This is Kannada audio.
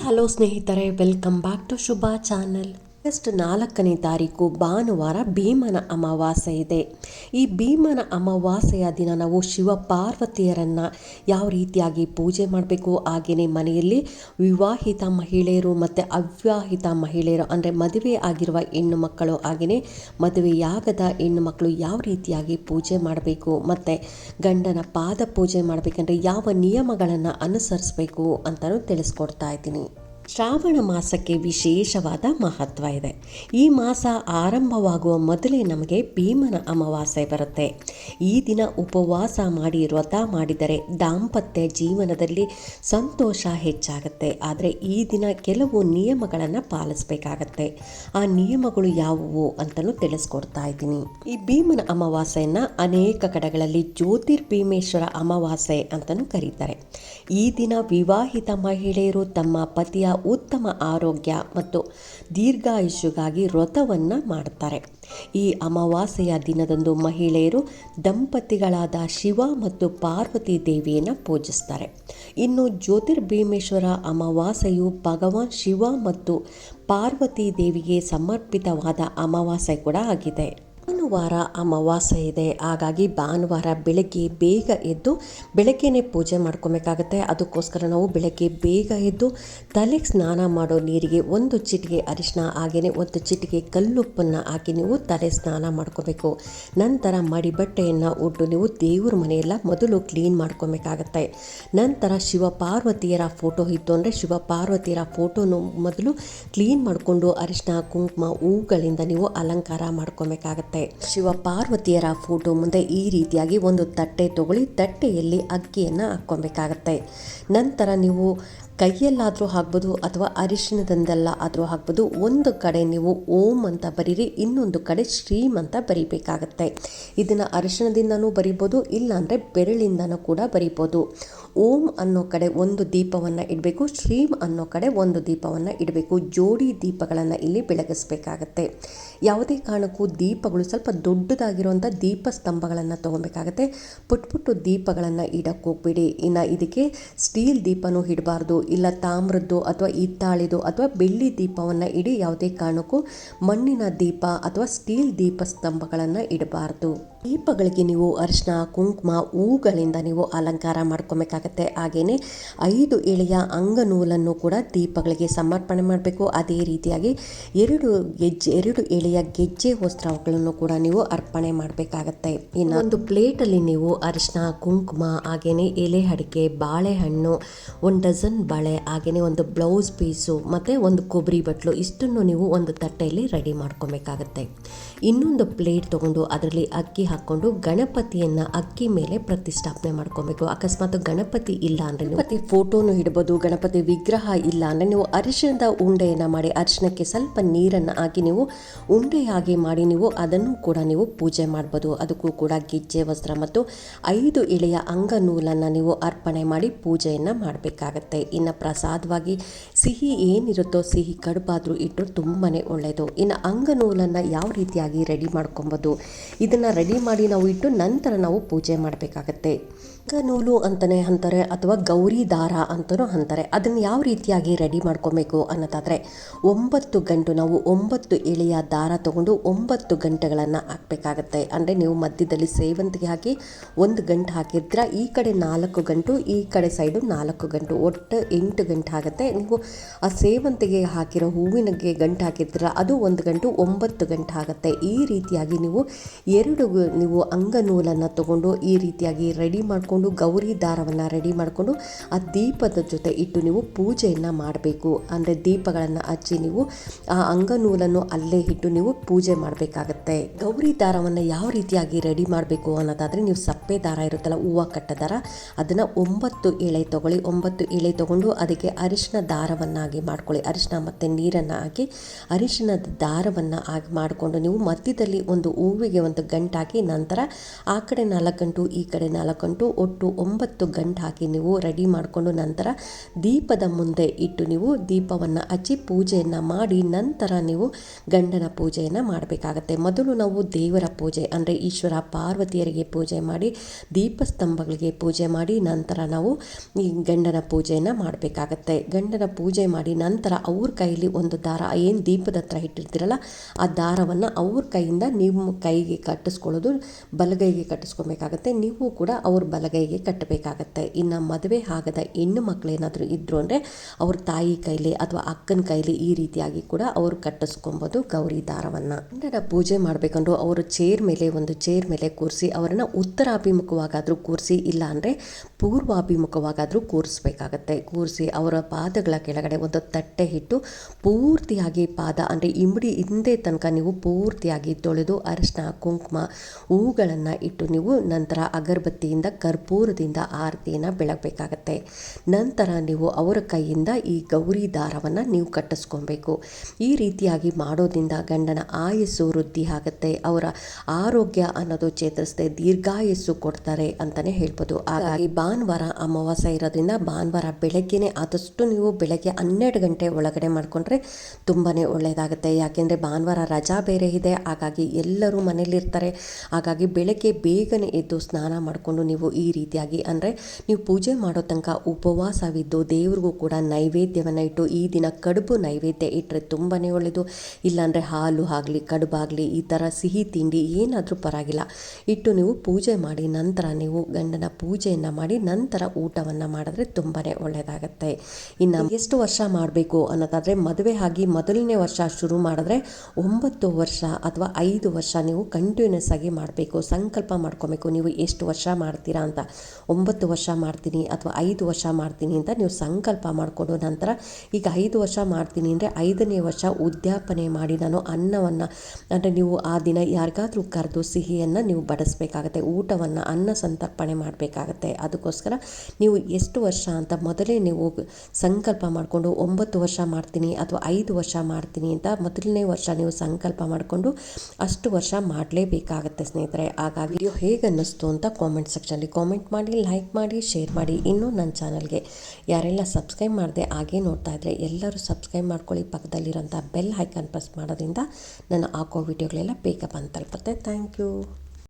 ಹಲೋ ಸ್ನೇಹಿತರೆ welcome back to Shubha channel August ನಾಲ್ಕನೇ ತಾರೀಕು ಭಾನುವಾರ ಭೀಮನ ಅಮಾವಾಸ್ಯೆ ಇದೆ. ಈ ಭೀಮನ ಅಮಾವಾಸ್ಯೆಯ ದಿನ ನಾವು ಶಿವ ಪಾರ್ವತಿಯರನ್ನು ಯಾವ ರೀತಿಯಾಗಿ ಪೂಜೆ ಮಾಡಬೇಕು? ಹಾಗೆಯೇ ಮನೆಯಲ್ಲಿ ವಿವಾಹಿತ ಮಹಿಳೆಯರು ಮತ್ತು ಅವಿವಾಹಿತ ಮಹಿಳೆಯರು ಅಂದರೆ ಮದುವೆ ಆಗಿರುವ ಹೆಣ್ಣು ಮಕ್ಕಳು ಹಾಗೆಯೇ ಮದುವೆಯಾಗದ ಹೆಣ್ಣು ಮಕ್ಕಳು ಯಾವ ರೀತಿಯಾಗಿ ಪೂಜೆ ಮಾಡಬೇಕು? ಮತ್ತು ಗಂಡನ ಪಾದ ಪೂಜೆ ಮಾಡಬೇಕಂದ್ರೆ ಯಾವ ನಿಯಮಗಳನ್ನು ಅನುಸರಿಸಬೇಕು ಅಂತಲೂ ತಿಳಿಸ್ಕೊಡ್ತಾ ಇದ್ದೀನಿ. ಶ್ರಾವಣ ಮಾಸಕ್ಕೆ ವಿಶೇಷವಾದ ಮಹತ್ವ ಇದೆ. ಈ ಮಾಸ ಆರಂಭವಾಗುವ ಮೊದಲೇ ನಮಗೆ ಭೀಮನ ಅಮಾವಾಸ್ಯೆ ಬರುತ್ತೆ. ಈ ದಿನ ಉಪವಾಸ ಮಾಡಿ ವ್ರತ ಮಾಡಿದರೆ ದಾಂಪತ್ಯ ಜೀವನದಲ್ಲಿ ಸಂತೋಷ ಹೆಚ್ಚಾಗುತ್ತೆ. ಆದರೆ ಈ ದಿನ ಕೆಲವು ನಿಯಮಗಳನ್ನು ಪಾಲಿಸಬೇಕಾಗತ್ತೆ. ಆ ನಿಯಮಗಳು ಯಾವುವು ಅಂತಲೂ ತಿಳಿಸ್ಕೊಡ್ತಾ ಇದ್ದೀನಿ. ಈ ಭೀಮನ ಅಮಾವಾಸ್ಯೆಯನ್ನು ಅನೇಕ ಕಡೆಗಳಲ್ಲಿ ಜ್ಯೋತಿರ್ಭೀಮೇಶ್ವರ ಅಮಾವಾಸ್ಯೆ ಅಂತಲೂ ಕರೀತಾರೆ. ಈ ದಿನ ವಿವಾಹಿತ ಮಹಿಳೆಯರು ತಮ್ಮ ಪತಿಯ ಉತ್ತಮ ಆರೋಗ್ಯ ಮತ್ತು ದೀರ್ಘಾಯುಷ್ಯಗಾಗಿ ವ್ರತವನ್ನು ಮಾಡ್ತಾರೆ. ಈ ಅಮಾವಾಸ್ಯೆಯ ದಿನದಂದು ಮಹಿಳೆಯರು ದಂಪತಿಗಳಾದ ಶಿವ ಮತ್ತು ಪಾರ್ವತಿ ದೇವಿಯನ್ನು ಪೂಜಿಸ್ತಾರೆ. ಇನ್ನು ಜ್ಯೋತಿರ್ಭೀಮೇಶ್ವರ ಅಮಾವಾಸ್ಯೆಯು ಭಗವಾನ್ ಶಿವ ಮತ್ತು ಪಾರ್ವತಿ ದೇವಿಗೆ ಸಮರ್ಪಿತವಾದ ಅಮಾವಾಸ್ಯೆ ಕೂಡ ಆಗಿದೆ. ಭಾನುವಾರ ಅಮಾವಾಸ್ಯೆ ಇದೆ. ಹಾಗಾಗಿ ಭಾನುವಾರ ಬೆಳಗ್ಗೆ ಬೇಗ ಎದ್ದು ಬೆಳಗ್ಗೆನೇ ಪೂಜೆ ಮಾಡ್ಕೊಬೇಕಾಗತ್ತೆ. ಅದಕ್ಕೋಸ್ಕರ ನಾವು ಬೆಳಗ್ಗೆ ಬೇಗ ಎದ್ದು ತಲೆಗೆ ಸ್ನಾನ ಮಾಡೋ ನೀರಿಗೆ ಒಂದು ಚಿಟಿಕೆ ಅರಿಶಿನ ಹಾಗೆಯೇ ಒಂದು ಚಿಟಿಕೆ ಕಲ್ಲುಪ್ಪನ್ನು ಹಾಕಿ ನೀವು ತಲೆ ಸ್ನಾನ ಮಾಡ್ಕೋಬೇಕು. ನಂತರ ಮಡಿ ಬಟ್ಟೆಯನ್ನು ಉಟ್ಟು ನೀವು ದೇವ್ರ ಮನೆಯೆಲ್ಲ ಮೊದಲು ಕ್ಲೀನ್ ಮಾಡ್ಕೊಬೇಕಾಗತ್ತೆ. ನಂತರ ಶಿವ ಪಾರ್ವತಿಯರ ಫೋಟೋ ಇತ್ತು ಅಂದರೆ ಶಿವ ಪಾರ್ವತಿಯರ ಫೋಟೋನು ಮೊದಲು ಕ್ಲೀನ್ ಮಾಡಿಕೊಂಡು ಅರಿಶಿನ, ಕುಂಕುಮ, ಹೂಗಳಿಂದ ನೀವು ಅಲಂಕಾರ ಮಾಡ್ಕೊಬೇಕಾಗತ್ತೆ. ಶಿವ ಪಾರ್ವತಿಯರ ಫೋಟೋ ಮುಂದೆ ಈ ರೀತಿಯಾಗಿ ಒಂದು ತಟ್ಟೆ ತಗೊಳ್ಳಿ, ತಟ್ಟೆಯಲ್ಲಿ ಅಕ್ಕಿಯನ್ನು ಹಾಕ್ಕೊಬೇಕಾಗತ್ತೆ. ನಂತರ ನೀವು ಕೈಯಲ್ಲಾದರೂ ಹಾಕ್ಬೋದು ಅಥವಾ ಅರಿಶಿಣದಿಂದೆಲ್ಲ ಆದರೂ ಹಾಕ್ಬೋದು. ಒಂದು ಕಡೆ ನೀವು ಓಂ ಅಂತ ಬರೀರಿ, ಇನ್ನೊಂದು ಕಡೆ ಶ್ರೀಮ್ ಅಂತ ಬರಿಬೇಕಾಗತ್ತೆ. ಇದನ್ನು ಅರಿಶಿಣದಿಂದನೂ ಬರಿಬೋದು, ಇಲ್ಲಾಂದರೆ ಬೆರಳಿಂದನೂ ಕೂಡ ಬರಿಬೋದು. ಓಂ ಅನ್ನೋ ಕಡೆ ಒಂದು ದೀಪವನ್ನು ಇಡಬೇಕು ಶ್ರೀಮ್ ಅನ್ನೋ ಕಡೆ ಒಂದು ದೀಪವನ್ನು ಇಡಬೇಕು. ಜೋಡಿ ದೀಪಗಳನ್ನು ಇಲ್ಲಿ ಬೆಳಗಿಸ್ಬೇಕಾಗತ್ತೆ. ಯಾವುದೇ ಕಾರಣಕ್ಕೂ ದೀಪಗಳು ಸ್ವಲ್ಪ ದೊಡ್ಡದಾಗಿರುವಂಥ ದೀಪ ಸ್ತಂಭಗಳನ್ನು ತೊಗೊಬೇಕಾಗತ್ತೆ. ಪುಟ್ ಪುಟ್ಟು ದೀಪಗಳನ್ನು ಇಡಕ್ಕೆ ಹೋಗ್ಬೇಡಿ. ಇನ್ನು ಇದಕ್ಕೆ ಸ್ಟೀಲ್ ದೀಪನೂ ಇಡಬಾರ್ದು. ಇಲ್ಲ ತಾಮ್ರದ್ದು ಅಥವಾ ಹಿತ್ತಾಳಿದು ಅಥವಾ ಬೆಳ್ಳಿ ದೀಪವನ್ನು ಇಡಿ ಯಾವುದೇ ಕಾರಣಕ್ಕೂ ಮಣ್ಣಿನ ದೀಪ ಅಥವಾ ಸ್ಟೀಲ್ ದೀಪ ಸ್ತಂಭಗಳನ್ನು ಇಡಬಾರ್ದು. ದೀಪಗಳಿಗೆ ನೀವು ಅರಿಶಿನ ಕುಂಕುಮ, ಹೂಗಳಿಂದ ನೀವು ಅಲಂಕಾರ ಮಾಡ್ಕೊಬೇಕಾಗತ್ತೆ. ಹಾಗೆಯೇ ಐದು ಎಳೆಯ ಅಂಗನೂಲನ್ನು ಕೂಡ ದೀಪಗಳಿಗೆ ಸಮರ್ಪಣೆ ಮಾಡಬೇಕು. ಅದೇ ರೀತಿಯಾಗಿ ಎರಡು ಗೆಜ್ಜೆ, ಎರಡು ಎಳೆಯ ಗೆಜ್ಜೆ ವಸ್ತ್ರಗಳನ್ನು ಕೂಡ ನೀವು ಅರ್ಪಣೆ ಮಾಡಬೇಕಾಗತ್ತೆ. ಇನ್ನು ಒಂದು ಪ್ಲೇಟಲ್ಲಿ ನೀವು ಅರಿಶಿನ ಕುಂಕುಮ ಹಾಗೆಯೇ ಎಲೆ ಅಡಿಕೆ, ಬಾಳೆಹಣ್ಣು, ಒಂದು ಡಜನ್ ಬಾಳೆ ಹಾಗೆಯೇ ಒಂದು ಬ್ಲೌಸ್ ಪೀಸು, ಮತ್ತು ಒಂದು ಕೊಬ್ಬರಿ ಬಟ್ಲು, ಇಷ್ಟನ್ನು ನೀವು ಒಂದು ತಟ್ಟೆಯಲ್ಲಿ ರೆಡಿ ಮಾಡ್ಕೊಬೇಕಾಗತ್ತೆ. ಇನ್ನೊಂದು ಪ್ಲೇಟ್ ತೊಗೊಂಡು ಅದರಲ್ಲಿ ಅಕ್ಕಿ ಹಾಕ್ಕೊಂಡು ಗಣಪತಿಯನ್ನು ಅಕ್ಕಿ ಮೇಲೆ ಪ್ರತಿಷ್ಠಾಪನೆ ಮಾಡ್ಕೊಬೇಕು. ಅಕಸ್ಮಾತ್ ಗಣಪತಿ ಇಲ್ಲ ಅಂದರೆ ಗಣಪತಿ ಫೋಟೋನು ಇಡ್ಬೋದು, ಗಣಪತಿ ವಿಗ್ರಹ ಇಲ್ಲ ಅಂದರೆ ನೀವು ಅರಿಶಿಣದ ಉಂಡೆಯನ್ನು ಮಾಡಿ, ಅರಿಶಿಣಕ್ಕೆ ಸ್ವಲ್ಪ ನೀರನ್ನು ಹಾಕಿ ನೀವು ಉಂಡೆಯಾಗಿ ಮಾಡಿ ನೀವು ಅದನ್ನು ಕೂಡ ನೀವು ಪೂಜೆ ಮಾಡ್ಬೋದು. ಅದಕ್ಕೂ ಕೂಡ ಗಿಜ್ಜೆ, ವಸ್ತ್ರ ಮತ್ತು ಐದು ಎಳೆಯ ಅಂಗನೂಲನ್ನು ನೀವು ಅರ್ಪಣೆ ಮಾಡಿ ಪೂಜೆಯನ್ನು ಮಾಡಬೇಕಾಗತ್ತೆ. ಇನ್ನು ಪ್ರಸಾದವಾಗಿ ಸಿಹಿ ಏನಿರುತ್ತೋ, ಸಿಹಿ ಕಡುಬಾದರೂ ಇಟ್ಟು ತುಂಬಾ ಒಳ್ಳೆಯದು ಇನ್ನು ಅಂಗನೂಲನ್ನು ಯಾವ ರೀತಿಯಾಗಿ ರೆಡಿ ಮಾಡ್ಕೊಬೋದು? ಇದನ್ನು ರೆಡಿ ಮಾಡಿ ನಾವು ಇಟ್ಟು ನಂತರ ನಾವು ಪೂಜೆ ಮಾಡಬೇಕಾಗತ್ತೆ. ನೂಲು ಅಂತಲೇ ಅಂತಾರೆ ಅಥವಾ ಗೌರಿ ದಾರ ಅಂತಲೂ ಅಂತಾರೆ. ಅದನ್ನು ಯಾವ ರೀತಿಯಾಗಿ ರೆಡಿ ಮಾಡ್ಕೊಬೇಕು ಅನ್ನೋದಾದರೆ, ಒಂಬತ್ತು ಗಂಟು ನಾವು ಒಂಬತ್ತು ಎಳೆಯ ದಾರ ತಗೊಂಡು ಒಂಬತ್ತು ಗಂಟೆಗಳನ್ನು ಹಾಕಬೇಕಾಗತ್ತೆ. ಅಂದರೆ ನೀವು ಮಧ್ಯದಲ್ಲಿ ಸೇವಂತಿಗೆ ಹಾಕಿ ಒಂದು ಗಂಟು ಹಾಕಿದ್ರೆ ಈ ಕಡೆ ನಾಲ್ಕು ಗಂಟು, ಈ ಕಡೆ ಸೈಡು ನಾಲ್ಕು ಗಂಟು. ಒಟ್ಟು ಎಂಟು ಗಂಟೆ ಆಗುತ್ತೆ. ನೀವು ಆ ಸೇವಂತಿಗೆ ಹಾಕಿರೋ ಹೂವಿನಗೆ ಗಂಟು ಹಾಕಿದ್ರೆ ಅದು ಒಂದು ಗಂಟು ಒಂಬತ್ತು ಗಂಟೆ ಆಗುತ್ತೆ. ಈ ರೀತಿಯಾಗಿ ನೀವು ಎರಡು ನೀವು ಅಂಗನೂಲನ್ನು ತಗೊಂಡು ಈ ರೀತಿಯಾಗಿ ರೆಡಿ ಮಾಡಿಕೊಂಡು ಗೌರಿ ದಾರವನ್ನು ರೆಡಿ ಮಾಡಿಕೊಂಡು ಆ ದೀಪದ ಜೊತೆ ಇಟ್ಟು ನೀವು ಪೂಜೆಯನ್ನು ಮಾಡಬೇಕು. ಅಂದರೆ ದೀಪಗಳನ್ನು ಹಚ್ಚಿ ನೀವು ಆ ಅಂಗನೂಲನ್ನು ಅಲ್ಲೇ ಇಟ್ಟು ನೀವು ಪೂಜೆ ಮಾಡಬೇಕಾಗತ್ತೆ. ಗೌರಿ ದಾರವನ್ನು ಯಾವ ರೀತಿಯಾಗಿ ರೆಡಿ ಮಾಡಬೇಕು ಅನ್ನೋದಾದರೆ ನೀವು ಸಪ್ಪೆ ದಾರ ಇರುತ್ತಲ್ಲ ಹೂವು ಕಟ್ಟ ದಾರ, ಅದನ್ನು ಒಂಬತ್ತು ಎಳೆ ತೊಗೊಳ್ಳಿ. ಒಂಬತ್ತು ಎಳೆ ತೊಗೊಂಡು ಅದಕ್ಕೆ ಅರಿಶಿನ ದಾರವನ್ನಾಗಿ ಮಾಡ್ಕೊಳ್ಳಿ. ಅರಿಶಿನ ಮತ್ತು ನೀರನ್ನು ಹಾಕಿ ಅರಿಶಿನದ ದಾರವನ್ನು ಆಗಿ ಮಾಡಿಕೊಂಡು ನೀವು ಮಧ್ಯದಲ್ಲಿ ಒಂದು ಹೂವಿಗೆ ಒಂದು ಗಂಟಾಕಿ ನಂತರ ಆ ಕಡೆ ನಾಲ್ಕು ಗಂಟು ಈ ಕಡೆ ನಾಲ್ಕು ಗಂಟು ಒಟ್ಟು ಒಂಬತ್ತು ಗಂಟು ಹಾಕಿ ನೀವು ರೆಡಿ ಮಾಡಿಕೊಂಡು ನಂತರ ದೀಪದ ಮುಂದೆ ಇಟ್ಟು ನೀವು ದೀಪವನ್ನು ಹಚ್ಚಿ ಪೂಜೆಯನ್ನು ಮಾಡಿ ನಂತರ ನೀವು ಗಂಡನ ಪೂಜೆಯನ್ನು ಮಾಡಬೇಕಾಗತ್ತೆ. ಮೊದಲು ನಾವು ದೇವರ ಪೂಜೆ ಅಂದರೆ ಈಶ್ವರ ಪಾರ್ವತಿಯರಿಗೆ ಪೂಜೆ ಮಾಡಿ, ದೀಪಸ್ತಂಭಗಳಿಗೆ ಪೂಜೆ ಮಾಡಿ, ನಂತರ ನಾವು ಈ ಗಂಡನ ಪೂಜೆಯನ್ನು ಮಾಡಬೇಕಾಗತ್ತೆ. ಗಂಡನ ಪೂಜೆ ಮಾಡಿ ನಂತರ ಅವ್ರ ಕೈಯಲ್ಲಿ ಒಂದು ದಾರ, ಏನು ದೀಪದ ಹತ್ರ ಇಟ್ಟಿರ್ತೀರಲ್ಲ, ಆ ದಾರವನ್ನು ಅವ್ರ ಕೈಯಿಂದ ನಿಮ್ಮ ಕೈಗೆ ಕಟ್ಟಿಸ್ಕೊಳ್ಳೋದು, ಬಲಗೈಗೆ ಕಟ್ಟಿಸ್ಕೊಬೇಕಾಗತ್ತೆ. ನೀವು ಕೂಡ ಅವ್ರ ಬಲಗೈಗೆ ಕಟ್ಟಬೇಕಾಗತ್ತೆ. ಇನ್ನು ಮದುವೆ ಆಗದ ಹೆಣ್ಣು ಮಕ್ಕಳೇನಾದರೂ ಇದ್ದರು ಅಂದರೆ ಅವ್ರ ತಾಯಿ ಕೈಲಿ ಅಥವಾ ಅಕ್ಕನ ಕೈಲಿ ಈ ರೀತಿಯಾಗಿ ಕೂಡ ಅವರು ಕಟ್ಟಿಸ್ಕೊಬೋದು ಗೌರಿ ದಾರವನ್ನು. ಅಂದರೆ ಪೂಜೆ ಮಾಡಬೇಕಂದ್ರೂ ಅವರು ಚೇರ್ ಮೇಲೆ ಒಂದು ಚೇರ್ ಮೇಲೆ ಕೂರಿಸಿ ಅವರನ್ನು ಉತ್ತರಾಭಿಮುಖವಾಗಾದರೂ ಕೂರಿಸಿ, ಇಲ್ಲ ಅಂದರೆ ಪೂರ್ವಾಭಿಮುಖವಾಗಾದರೂ ಕೂರಿಸ್ಬೇಕಾಗತ್ತೆ. ಕೂರಿಸಿ ಅವರ ಪಾದಗಳ ಕೆಳಗಡೆ ಒಂದು ತಟ್ಟೆ ಇಟ್ಟು ಪೂರ್ತಿಯಾಗಿ ಪಾದ ಅಂದರೆ ಇಂಬಡಿ ಹಿಂದೆ ತನಕ ನೀವು ಪೂರ್ತಿಯಾಗಿ ತೊಳೆದು ಅರಿಶಿನ ಕುಂಕುಮ ಹೂಗಳನ್ನು ಇಟ್ಟು ನೀವು ನಂತರ ಅಗರಬತ್ತಿಯಿಂದ ಕರ್ಪೂರದಿಂದ ಆರತಿಯನ್ನು ಬೆಳಗಬೇಕಾಗತ್ತೆ. ನಂತರ ನೀವು ಅವರ ಕೈಯಿಂದ ಈ ಗೌರಿ ದಾರವನ್ನು ನೀವು ಕಟ್ಟಿಸ್ಕೊಬೇಕು. ಈ ರೀತಿಯಾಗಿ ಮಾಡೋದ್ರಿಂದ ಗಂಡನ ಆಯಸ್ಸು ವೃದ್ಧಿ ಆಗುತ್ತೆ. ಅವರ ಆರೋಗ್ಯ ಅನ್ನೋದು ಚೇತರಿಸದೆ ದೀರ್ಘಾಯಸ್ಸು ಕೊಡ್ತಾರೆ ಅಂತಲೇ ಹೇಳ್ಬೋದು. ಹಾಗಾಗಿ ಭಾನುವಾರ ಅಮಾವಾಸ್ಯೆ ಇರೋದ್ರಿಂದ ಭಾನುವಾರ ಬೆಳಗ್ಗೆನೇ ಆದಷ್ಟು ನೀವು ಬೆಳಗ್ಗೆ ಹನ್ನೆರಡು ಗಂಟೆ ಒಳಗಡೆ ಮಾಡಿಕೊಂಡ್ರೆ ತುಂಬಾ ಒಳ್ಳೆಯದಾಗುತ್ತೆ ಯಾಕೆಂದರೆ ಭಾನುವಾರ ರಜಾ ಬೇರೆ ಇದೆ. ಹಾಗಾಗಿ ಎಲ್ಲರೂ ಮನೇಲಿರ್ತಾರೆ. ಹಾಗಾಗಿ ಬೆಳಗ್ಗೆ ಬೇಗನೆ ಎದ್ದು ಸ್ನಾನ ಮಾಡಿಕೊಂಡು ನೀವು ಈ ರೀತಿಯಾಗಿ ಅಂದರೆ ನೀವು ಪೂಜೆ ಮಾಡೋ ತನಕ ಉಪವಾಸವಿದ್ದು ದೇವ್ರಿಗೂ ಕೂಡ ನೈವೇದ್ಯವನ್ನು ಇಟ್ಟು ಈ ದಿನ ಕಡುಬು ನೈವೇದ್ಯ ಇಟ್ಟರೆ ತುಂಬಾ ಒಳ್ಳೆಯದು ಇಲ್ಲಾಂದರೆ ಹಾಲು ಆಗಲಿ ಕಡುಬಾಗಲಿ ಈ ಥರ ಸಿಹಿ ತಿಂಡಿ ಏನಾದರೂ ಪರವಾಗಿಲ್ಲ. ಇಟ್ಟು ನೀವು ಪೂಜೆ ಮಾಡಿ ನಂತರ ನೀವು ಗಂಡನ ಪೂಜೆಯನ್ನು ಮಾಡಿ ನಂತರ ಊಟವನ್ನು ಮಾಡಿದ್ರೆ ತುಂಬಾ ಒಳ್ಳೆಯದಾಗತ್ತೆ ಇನ್ನು ಎಷ್ಟು ವರ್ಷ ಮಾಡಬೇಕು ಅನ್ನೋದಾದರೆ ಮದುವೆ ಆಗಿ ಮೊದಲನೇ ವರ್ಷ ಶುರು ಮಾಡಿದ್ರೆ ಒಂಬತ್ತು ವರ್ಷ ಅಥವಾ ಐದು ವರ್ಷ ನೀವು ಕಂಟಿನ್ಯೂಸ್ ಆಗಿ ಮಾಡಬೇಕು, ಸಂಕಲ್ಪ ಮಾಡ್ಕೋಬೇಕು. ನೀವು ಎಷ್ಟು ವರ್ಷ ಮಾಡ್ತೀರಾ ಅಂತ ಒಂಬತ್ತು ವರ್ಷ ಮಾಡ್ತೀನಿ ಅಥವಾ ಐದು ವರ್ಷ ಮಾಡ್ತೀನಿ ಅಂತ ನೀವು ಸಂಕಲ್ಪ ಮಾಡಿಕೊಂಡು ನಂತರ ಈಗ ಐದು ವರ್ಷ ಮಾಡ್ತೀನಿ ಅಂದರೆ ಐದನೇ ವರ್ಷ ಉದ್ಯಾಪನೆ ಮಾಡಿ ನಾನು ಅನ್ನವನ್ನು, ಅಂದರೆ ನೀವು ಆ ದಿನ ಯಾರಿಗಾದರೂ ಕರೆದು ಸಿಹಿಯನ್ನು ನೀವು ಬಡಿಸ್ಬೇಕಾಗತ್ತೆ, ಊಟವನ್ನು ಅನ್ನ ಸಂತರ್ಪಣೆ ಮಾಡಬೇಕಾಗತ್ತೆ. ಅದಕ್ಕೋಸ್ಕರ ನೀವು ಎಷ್ಟು ವರ್ಷ ಅಂತ ಮೊದಲೇ ನೀವು ಸಂಕಲ್ಪ ಮಾಡಿಕೊಂಡು ಒಂಬತ್ತು ವರ್ಷ ಮಾಡ್ತೀನಿ ಅಥವಾ ಐದು ವರ್ಷ ಮಾಡ್ತೀನಿ ಅಂತ ಮೊದಲನೇ ವರ್ಷ ನೀವು ಸಂಕಲ್ಪ ಮಾಡಿಕೊಂಡು ಅಷ್ಟು ವರ್ಷ ಮಾಡಲೇಬೇಕಾಗತ್ತೆ ಸ್ನೇಹಿತರೆ. ಹಾಗಾಗಿ ವಿಡಿಯೋ ಹೇಗೆ ಅನ್ನಿಸ್ತು ಅಂತ ಕಾಮೆಂಟ್ ಸೆಕ್ಷನಲ್ಲಿ ಕಾಮೆಂಟ್ ಮಾಡಿ ಲೈಕ್ ಮಾಡಿ ಶೇರ್ ಮಾಡಿ ಇನ್ನೂ ನನ್ನ ಚಾನಲ್ಗೆ ಯಾರೆಲ್ಲ ಸಬ್ಸ್ಕ್ರೈಬ್ ಮಾಡಿದೆ ಹಾಗೆ ನೋಡ್ತಾ ಇದ್ದರೆ ಎಲ್ಲರೂ ಸಬ್ಸ್ಕ್ರೈಬ್ ಮಾಡ್ಕೊಳ್ಳಿ. ಪಕ್ಕದಲ್ಲಿರೋಂಥ ಬೆಲ್ ಐಕಾನ್ ಪ್ರೆಸ್ ಮಾಡೋದ್ರಿಂದ ನಾನು ಹಾಕೋ ವಿಡಿಯೋಗಳೆಲ್ಲ ಬೇಗ ಬಂದು ತಲುಪುತ್ತೆ ಥ್ಯಾಂಕ್ ಯು